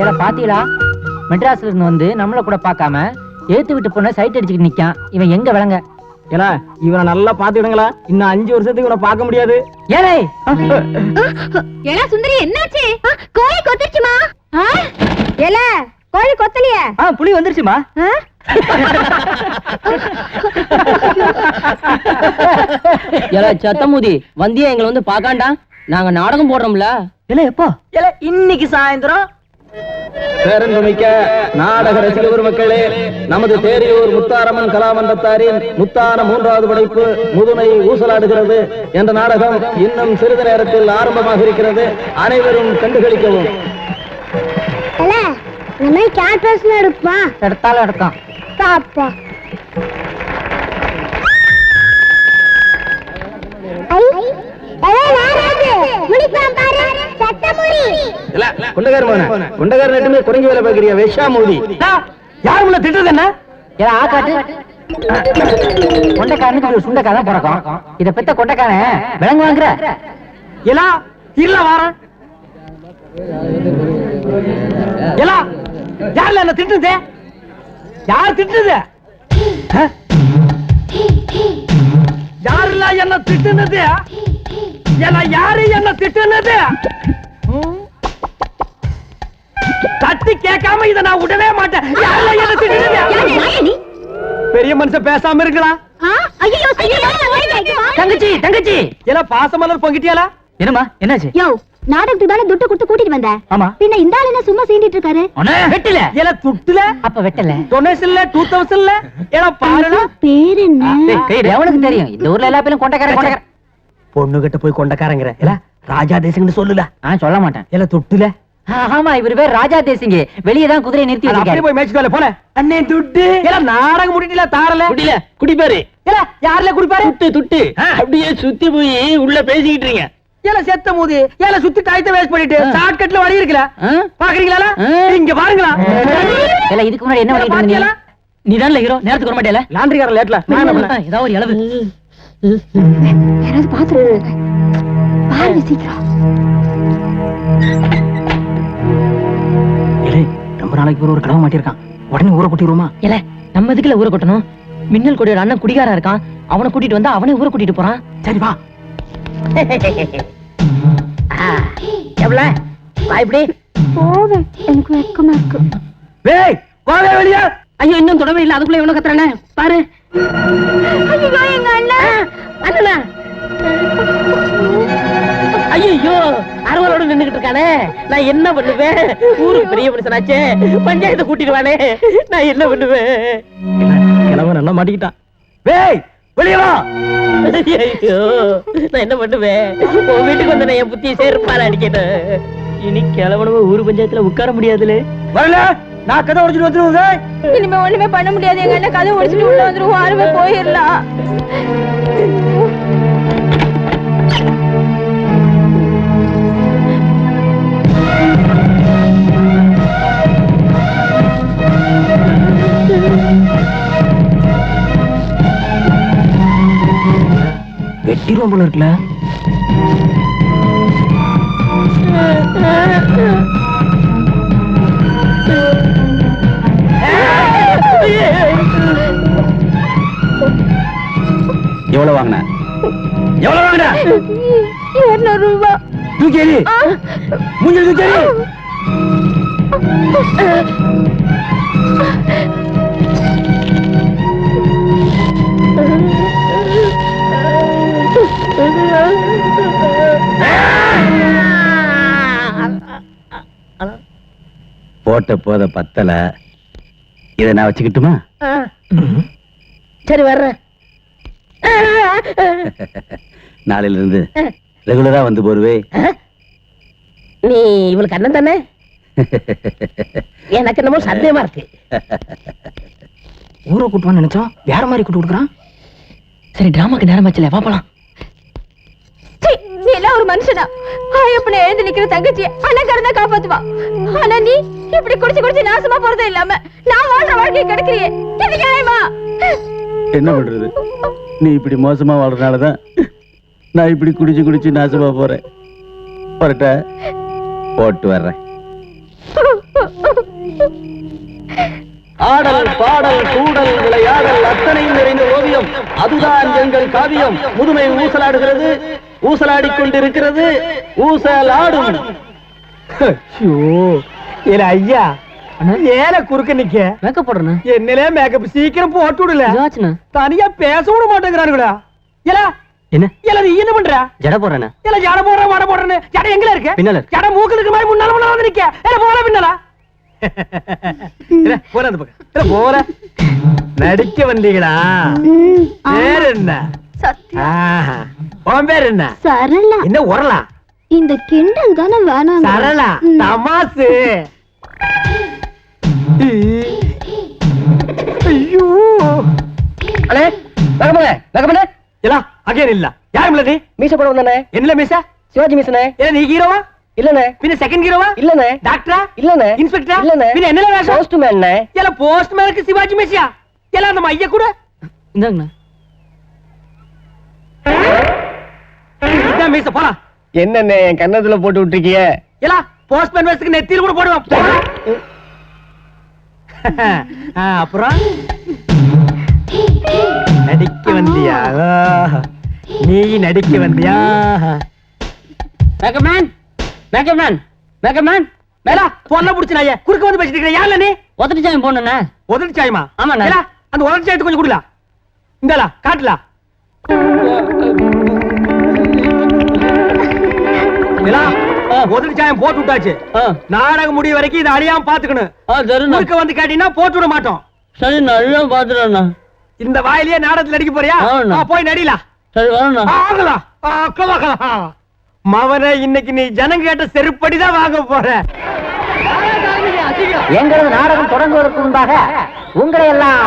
ஏல பாத்தீங்களா? மெட்ராஸ்ல இருந்து வந்து நம்மள கூட பார்க்காம ஏத்து விட்டு பொண்ண சைட் அடிச்சுட்டு நிக்கான் இவன் எங்க விளங்க? ஏன்னா இவனை நல்லா பாத்துக்கிடுங்களா இன்னும் அஞ்சு வருஷத்துக்கு இவனை பார்க்க முடியாது. ஏலே ஏலா சுந்தரி என்னாச்சு? கோழி கொத்திருச்சுமா? ஏல கோழி கொத்தலையே? ஆ புலி வந்துருச்சுமா? ஏல சத்தமுதி வந்தியா எங்களை வந்து பாக்காண்டா நாங்க நாடகம் போடுறோம்ல. இல்ல எப்போ? இல்ல இன்னைக்கு சாயந்தரம். பேரன்புமிக்க நாடக ரசிக பெருமக்களே நமது தேரியூர் முத்தாரம்மன் கலாமன்றத்தாரின் முத்தான மூன்றாவது படைப்பு முதுமை ஊசலாடுகிறது என்ற நாடகம் இன்னும் சிறிது நேரத்தில் ஆரம்பமாக இருக்கிறது. அனைவரும் கண்டுகளிக்கவும். இந்த மாதிரி எடுப்பா. எடுத்தாலும் எடுக்கும் பாப்பா குண்டகார மோன குண்டகார நட்டுமே குறைஞ்ச வேலை பார்க்கறியா வெஷா மோதி யார் உள்ள திட்டுறது என்ன? ஏல ஆக்காட்டு கொண்டைக்காரனுக்கு ஒரு சுண்டைக்காரன் பிறக்கும். இத பெத்த கொண்டைக்காரன் விலங்கு வாங்குற. எலா இல்ல வாரேன். எலா யார்ல என்ன திட்டுது யார் திட்டுது? யாருல என்ன திட்டுனது? என்ன யாரு என்ன திட்டுனது? தட்டி கேட்காம இத நான் விடவே மாட்டேன். யாருல என்ன திட்டுனது? பெரிய மனுஷன் பேசாம இருக்கலாம் தங்கச்சி தங்கச்சி. எல பாசமலர் பொங்கிட்டியாலா என்னமா என்னாச்சு? யோ நாடகத்துக்கு தானே துட்டு கொடுத்து கூட்டிட்டு வந்த ஆமா. பின்ன இந்த ஆள் என்ன சும்மா சீண்டிட்டு இருக்காரு? வெட்டல. எல துட்டுல அப்ப வெட்டல. டொனேஷன்ல டூ தௌசண்ட்ல ஏன்னா பாருடா பேர் என்ன? எவனுக்கு தெரியும்? இந்த ஊர்ல எல்லா பேரும் கொண்டைக்காரன் கொண்டைக்காரன். பொண்ணு கிட்ட போய் கொண்டக்காரங்கிற. இல்ல ராஜா தேசம்னு சொல்லுல. ஆ சொல்ல மாட்டேன். இல்ல தொட்டுல. ஆமா இவரு பேர் ராஜா தேசிங்க. வெளியே தான் குதிரையை நிறுத்தி அப்படியே போய் மேட்ச் போல. அண்ணே துட்டு. இல்ல நாடகம் முடியல தாரல. குடில குடிப்பாரு. இல்ல யாருல குடிப்பாரு? துட்டு துட்டு. அப்படியே சுத்தி போய் உள்ள பேசிக்கிட்டு இருக்கீங்க. ஏல செத்த மூதி ஏல சுத்தி டயத்தை வேஸ்ட் பண்ணிட்டு ஷார்ட் கட்ல வழி இருக்குல? பாக்குறீங்களா. இங்க பாருங்களா. இல்ல இதுக்கு முன்னாடி என்ன பண்ணிட்டு இருந்தீங்க? நீ தான் ஹீரோ நேரத்துக்கு வர மாட்டேல? லேட்ல நான் என்ன பண்ணேன்? ஏதாவது ஒரு இளவு. யாராவது பாத்துட்டு பாருங்க சீக்கிரம். ஏலே, ரொம்ப நாளைக்கு ஒரு ஒரு கடவை மாட்டிருக்கான் உடனே ஊரை கூட்டிடுவோமா இல்ல நம்ம இதுக்குல ஊரை கொட்டணும்? மின்னல் கொடியோட அண்ணன் குடிகாரா இருக்கான். அவனை கூட்டிட்டு வந்தா அவனே ஊரை கூட்டிட்டு போறான். சரி வா. எவ்வளவு வா இப்படி. போவேன் எனக்கு வெக்கமா இருக்கு. டேய் போவே வெளியா. ஐயோ இன்னும் தொடவே இல்ல. அதுக்குள்ள இவனை கத்துறானே பாரு. ஐயோ எங்க அண்ணன் அண்ணனா. ஐயோ அறுவலோட நின்னுகிட்டு இருக்கானே. நான் என்ன பண்ணுவேன்? ஊருக்கு பெரிய மனுஷனாச்சே. பஞ்சாயத்தை கூட்டிடுவானே. நான் என்ன பண்ணுவேன்? கிழவன் நல்லா மாட்டிக்கிட்டான்? டேய் வெளியே வா. ஐயோ நான் என்ன பண்ணுவேன்? உன் வீட்டுக்கு வந்து நான் என் புத்தியை சேர்ப்பாரு அடிக்கணும் இனி கிளவனவ ஊர் பஞ்சாயத்துல உட்கார முடியாதுல. வரல நான் கதை உடைச்சிட்டு வந்துருவேன். இனிமே ஒண்ணுமே பண்ண முடியாது. எங்க அண்ணன் கதை முடிச்சுட்டு உள்ள வந்துருவோம். ஆறுமே போயிடலாம் வெட்டிடுவோம் போல இருக்குல்ல. எவ்வளவு வாங்கின? எவ்வளவு வாங்கின? இருநூறு ரூபா. தூக்கி எறி மூஞ்சில் தூக்கி எறி போட்ட போத பத்தல. இத நான் வச்சுக்கிட்டுமா? சரி வர்றேன். நாளையில இருந்து ரெகுலரா வந்து போருவே. நீ இவளுக்கு அண்ணன் தானே? எனக்கு என்னமோ சந்தேகமா இருக்கு. ஊரை கூட்டுவான்னு நினைச்சோம் வேற மாதிரி கூட்டு கொடுக்குறான். சரி டிராமாக்கு நேரம் ஆச்சுல வா போலாம். நீ எல்லாம் ஒரு மனுஷனா? ஐயப்பனை எழுந்து நிக்கிற தங்கச்சி அண்ணன் தான் காப்பாத்துவா. ஆனா நீ இப்படி குடிச்சு குடிச்சு நாசமா போறதும் இல்லாம நான் வாழ்ற வாழ்க்கையை கிடைக்கிறியே. இது நியாயமா? என்ன பண்றது? நீ இப்படி மோசமா வாழ்றதுனாலதான் நான் இப்படி குடிச்சு குடிச்சு நாசமா போறேன். வரட்டா போட்டு வர்றேன். ஆடல் பாடல் கூடல் விளையாடல் அத்தனையும் நிறைந்த ஓவியம். அதுதான் எங்கள் காவியம். முதுமை ஊசலாடுகிறது. ஊசலாடிக் கொண்டிருக்கிறது ஊசலாடும் ஏல ஐயா ஏல குறுக்க நிக்க. மேக்கப் போடுறேன் என்னலே மேக்கப் சீக்கிரம் போட்டு விடல. தனியா பேச விட மாட்டேங்கிறானுங்களா. ஏல என்ன? ஏல நீ என்ன பண்ற? ஜட போடுறேன் ஏல ஜட போடுற வட போடுறேன்னு. ஜட எங்கல இருக்கு? பின்னால. ஜட மூக்குல இருக்க மாதிரி முன்னால முன்னால வந்து நிக்க. ஏல போற பின்னால. ஏல, போற அந்த பக்கம். ஏல, போற நடிக்க வந்தீங்களா? பேர் என்ன? ஆஹா. உன் பேர் என்ன? சரளா. என்ன உரலா இந்த கிண்டல் தானே வேணாம் சரளா தமாசு. ஐயோ. நகமனே இல்ல அகைன் இல்ல. யாரும் இல்ல நீ? மீச படம் வந்தானே. என்ன மீசா? சிவாஜி மீசனே. இல்ல நீ ஹீரோவா இல்லனே பின்ன செகண்ட் ஹீரோவா இல்லனே டாக்டரா இல்லனே இன்ஸ்பெக்டரா இல்லனே பின்ன என்ன வேஷம்? போஸ்ட்மேன் இல்ல போஸ்ட் மேனுக்கு சிவாஜி மீசியா? இல்ல அந்த மைய கூட. இந்தாங்கண்ணா. மீச போலாம். என் கன்னத்துல போட்டு விட்டுருக்கிய? இல்ல போஸ்ட் மேன் வேஷத்துக்கு நெத்தியில கூட போடுவான் ஆ, அப்புறம்? நடிக்க வந்தியா. நீ நடிக்க வந்தியா? Makeup man makeup man makeup man மேலா பொண்ண புடிச்சு நாயே குறுக்க வந்து பேசிட்டு யாருல நீ? ஒத்தடி சாமி போடணுண்ணே உதவி சாயமா. ஏலா, அந்த உதவி சாயத்தை கொஞ்சம் குடுலா இந்தலா காட்டுலா. ஏலா, உதவி சாயம் போட்டு விட்டாச்சு. நாடகம் முடிய வரைக்கும் இதை அழியாம பாத்துக்கணும் குறுக்க வந்து கேட்டீங்கன்னா போட்டு விட மாட்டோம். சரி நல்லா பாத்துறேண்ணா இந்த வாயிலேயே நாடகத்துல நடிக்க போறியா? போய் நடிலா சரி ஆகலாம் மவனே இன்னைக்கு நீ ஜனங்க கேட்ட செருப்படிதான் வாங்க போற. எங்களது நாடகம் தொடங்குவதற்கு முன்பாக உங்களை எல்லாம்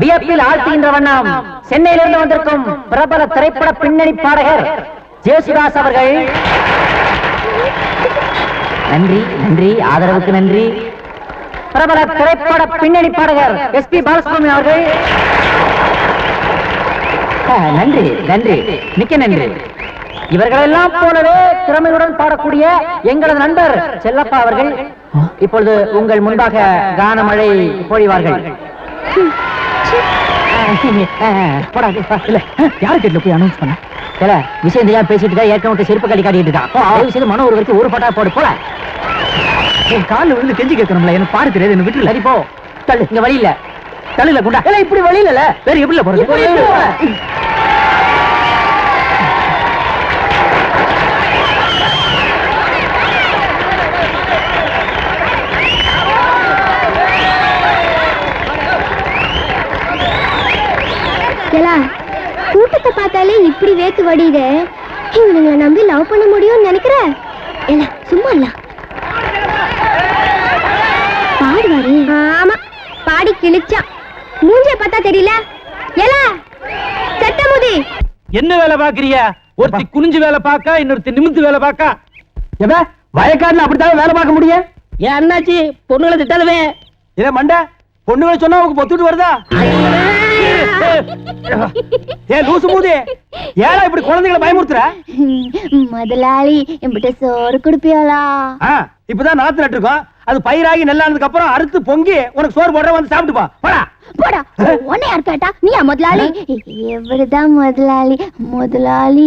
வியப்பில் ஆழ்த்துகின்ற வண்ணம் சென்னையிலிருந்து வந்திருக்கும் பிரபல திரைப்பட பின்னணி பாடகர் ஜேசுதாஸ் அவர்கள். நன்றி நன்றி ஆதரவுக்கு நன்றி. பிரபல திரைப்பட பின்னணி பாடகர் எஸ் பி பாலசுப்ரமணி அவர்கள். நன்றி நன்றி மிக்க நன்றி. இவர்களெல்லாம் போலவே திறமையுடன் பாடக்கூடிய எங்களது நண்பர் செல்லப்பா அவர்கள். இப்பொழுது உங்கள் முன்பாக கானமழை பொழிவார்கள். போடா. இல்ல, யாரு கேட்ல போய் அனௌன்ஸ் பண்ண? இல்ல விஷயம் தெரியாம பேசிட்டு இருக்கா ஏற்கனவே செருப்பு கடி காட்டிட்டு இருக்கான். செய்து மன ஒரு வரைக்கும் ஒரு பாட்டா போடு போல என் காலில் விழுந்து கெஞ்சி கேட்கணும்ல எனக்கு பாடு தெரியாது என்ன விட்டு சரி போ. தள்ளு இங்க வழி இல்ல. தள்ளுல குண்டா. இல்ல இப்படி வழி இல்ல வேற எப்படி போறது ஏலா கூட்டத்தை பார்த்தாலே இப்படி வேத்து வடியுது? இவனுங்களை நம்பி லவ் பண்ண முடியும்னு நினைக்கிற? ஏலா சும்மா இல்ல. பாடுவாரு. ஆமா பாடி கிழிச்சான். மூஞ்ச பார்த்தா தெரியல. ஏலா சட்டமுதி என்ன வேலை பாக்குறிய ஒருத்தி குனிஞ்சு வேலை பாக்கா இன்னொருத்தி நிமிந்து வேலை பாக்கா எவ வயக்காடுல அப்படித்தான் வேலை பார்க்க முடியும்? ஏன் அண்ணாச்சி பொண்ணுகளை திட்டாதவே இதே மண்டை பொண்ணுங்களை சொன்னா உனக்கு பொத்துட்டு வருதா? ஏ லூசு மூதி ஏடா இப்படி குழந்தைகளை பயமுறுத்துற? முதலாளி என்கிட்ட சோறு கொடுப்பியாளா? இப்பதான் நாத்து நட்டுருக்கோம். அது பயிராகி நெல்லானதுக்கு அப்புறம் அறுத்து பொங்கி உனக்கு சோறு போடுற வந்து சாப்பிட்டு போ. போடா. போடா. உன்னை யார் கேட்டா? நீயா முதலாளி? எவருதான் முதலாளி. முதலாளி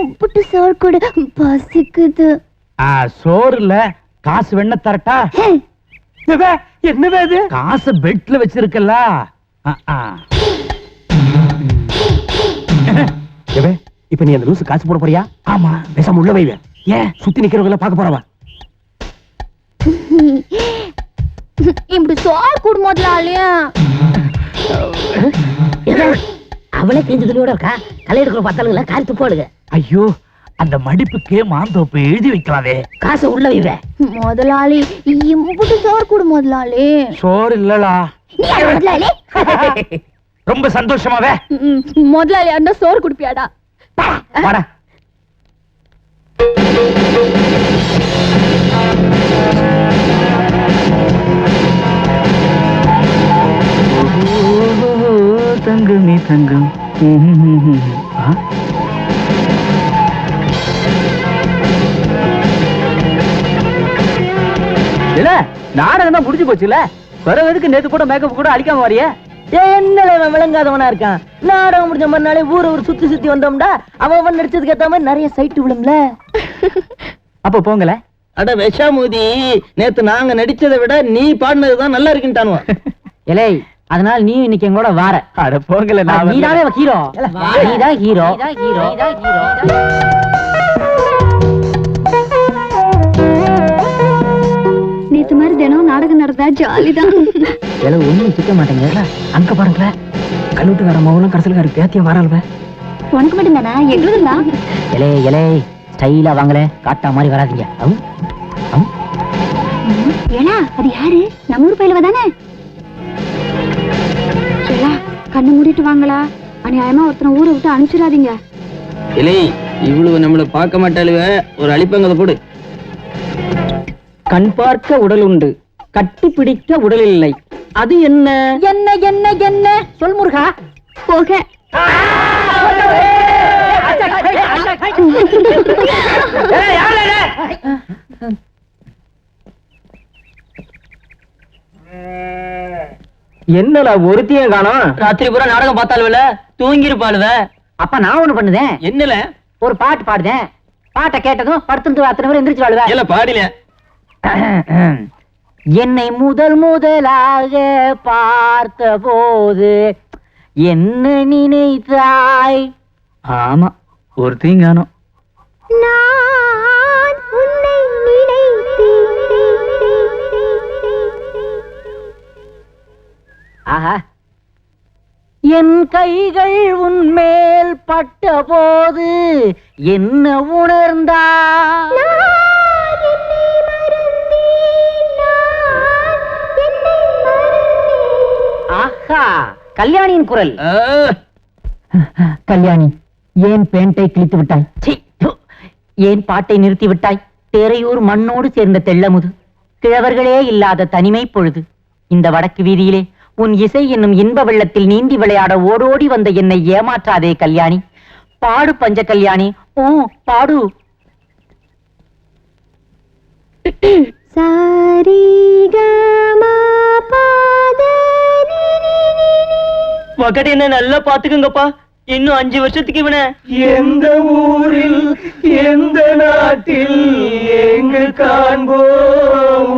இம்புட்டு சோறு கொடு. பசிக்குது. சோறு இல்ல. காசு வெண்ண தரட்டா? என்னவே இது காசு பெட்ல வச்சிருக்கல இப்ப நீ அந்த லூசு காசு போட போறியா? ஆமா. பேசாம உள்ள வைவே ஏன்? சுத்தி நிக்கிறவங்கள பாக்க போறவா? இப்படி சோறு கொடு முதலாளி அவளே கிழிஞ்சு துணியோட இருக்கா? களை எடுக்கிற பத்தாளுங்கள காரி துப்பாளுங்க ஐயோ அந்த மடிப்புக்கு மாந்தோப்பு எழுதி வைக்கலாவே காசை உள்ள வைவே முதலாளி இம்புட்டு சோறு கொடு முதலாளி யார் முதலாளி? ரொம்ப சந்தோஷமாவே. முதலாளி அந்த சோறு குடுப்பியாடா? வாடா. தங்கமே தங்கம். இல்ல நாடகம் தான் முடிஞ்சு போச்சுல. பிறகு எதுக்கு நேத்து கூட மேக்கப் கூட அழிக்காம வரையா? அவன் விளங்காதவனா இருக்கான்? நாடகம் முடிஞ்ச மறுநாளே ஊரை ஒரு சுத்தி சுத்தி வந்தோம்டா அவன் அவன் நடிச்சதுக்கு ஏத்த மாதிரி நிறைய சைட்டு விழும்ல. அப்ப போங்கல அட விஷாமூதி நேத்து நாங்க நடிச்சதை விட நீ பாடினதுதான் நல்லா இருக்குன்ட்டானுவா. இலை அதனால நீ இன்னைக்கு எங்களோட வார. அட போங்கல நீ தானே ஹீரோ. நீதான் ஹீரோ. ஹீரோ. நேத்து மாதிரி தினம் நாடகம் நடந்தா ஜாலிதான். இலை ஒண்ணும் சிக்க மாட்டேங்க. அங்க பாருங்களேன் கல்லூட்டுக்கார மகனும் கடைசியில் பேத்தியம் வராளுவ. உனக்கு மட்டும் தானே? எங்களுக்கும் தான் இலே இலே ஸ்டைலா வாங்கல. காட்டா மாதிரி வராதீங்க. ஏலா அது யாரு? நம்ம ஊர் பயிலவ தானே? கண்ணு மூடிட்டு வாங்களா? அநியாயமா ஒருத்தனை ஊரை விட்டு அனுப்பிச்சிடாதீங்க. இல்லை இவ்வளவு நம்மள பார்க்க மாட்டாளுவ. ஒரு அழிப்பங்கதை போடு. கண் பார்க்க உடல் உண்டு கட்டி பிடிக்க உடல் இல்லை அது என்ன? என்ன என்ன என்ன? சொல் முருகா. போக. என்னடா ஒருத்தியும் காணோம்? ராத்திரி பூரா நாடகம் பார்த்தாலுவல தூங்கிருப்பாளுவ அப்ப நான் ஒண்ணு பண்ணுதேன். என்னல? ஒரு பாட்டு பாடுதேன். பாட்டை கேட்டதும் படுத்து அத்தனை பேர் எந்திரிச்சு வாழ்வ இல்ல பாடில. என்னை முதல் முதலாக பார்த்த போது என்ன நினைத்தாய்? ஆமா உன்னை நினைத்தேன் ஆஹா. என் கைகள் உன்மேல் பட்ட போது என்ன உணர்ந்தா கல்யாணியின் குரல். கல்யாணி ஏன் பேண்டை கிழித்து விட்டாய். ஏன் பாட்டை நிறுத்தி விட்டாய்? தேரையூர் மண்ணோடு சேர்ந்த தெள்ளமுது. கிழவர்களே இல்லாத தனிமை பொழுது. இந்த வடக்கு வீதியிலே உன் இசை என்னும் இன்ப வெள்ளத்தில் நீந்தி விளையாட ஓடோடி வந்த என்னை ஏமாற்றாதே கல்யாணி. பாடு பஞ்ச கல்யாணி. ஓ பாடு. சரிகமா பாத என்ன நல்லா பாத்துக்குங்கப்பா இன்னும் அஞ்சு வருஷத்துக்கு இவன. எந்த ஊரில் எந்த நாட்டில் எங்கு காண்போம்?